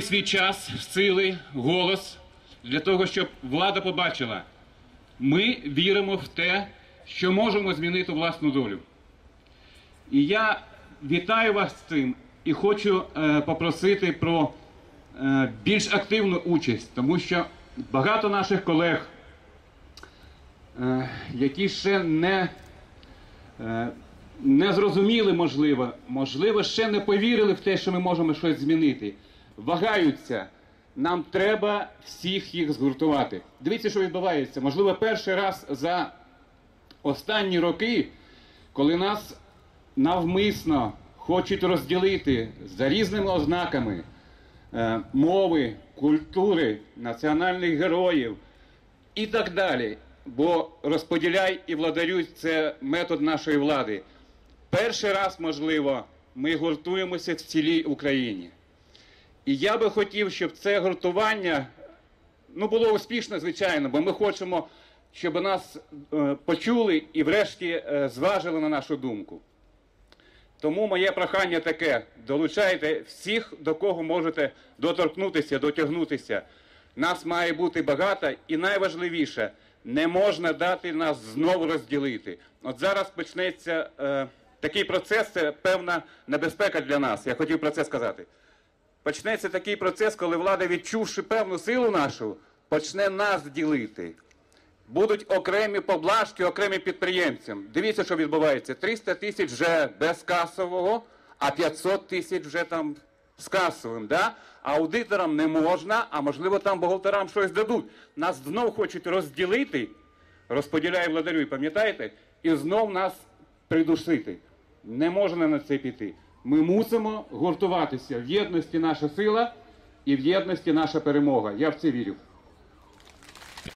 свій час, сили, голос для того, щоб влада побачила, ми віримо в те, що можемо змінити власну долю. І я вітаю вас з цим і хочу е, попросити про е, більш активну участь, тому що багато наших колег, е, які ще не, е, не зрозуміли, можливо, можливо, ще не повірили в те, що ми можемо щось змінити, вагаються. Нам треба всіх їх згуртувати. Дивіться, що відбувається. Можливо, перший раз за останні роки, коли нас навмисно хочуть розділити за різними ознаками е, мови, культури, національних героїв і так далі. Бо розподіляй і владарюй це метод нашої влади. Перший раз, можливо, ми гуртуємося в цілій Україні. І я би хотів, щоб це гуртування ну, було успішне, звичайно, бо ми хочемо, щоб нас е, почули і врешті е, зважили на нашу думку. Тому моє прохання таке: долучайте всіх, до кого можете доторкнутися, дотягнутися. Нас має бути багато, і найважливіше, не можна дати нас знову розділити. От зараз почнеться е, такий процес, це певна небезпека для нас. Я хотів про це сказати. Почнеться такий процес, коли влада, відчувши певну силу нашу, почне нас ділити. Будуть окремі поблажки, окремі підприємцям. Дивіться, що відбувається. 300 тисяч вже без касового, а 500 тисяч вже там з касовим. Да? Аудиторам не можна, а можливо там бухгалтерам щось дадуть. Нас знов хочуть розділити, розподіляє владарю, пам'ятаєте? І знов нас придушити. Не можна на це піти. Ми мусимо гуртуватися. В єдності наша сила і в єдності наша перемога. Я в це вірю.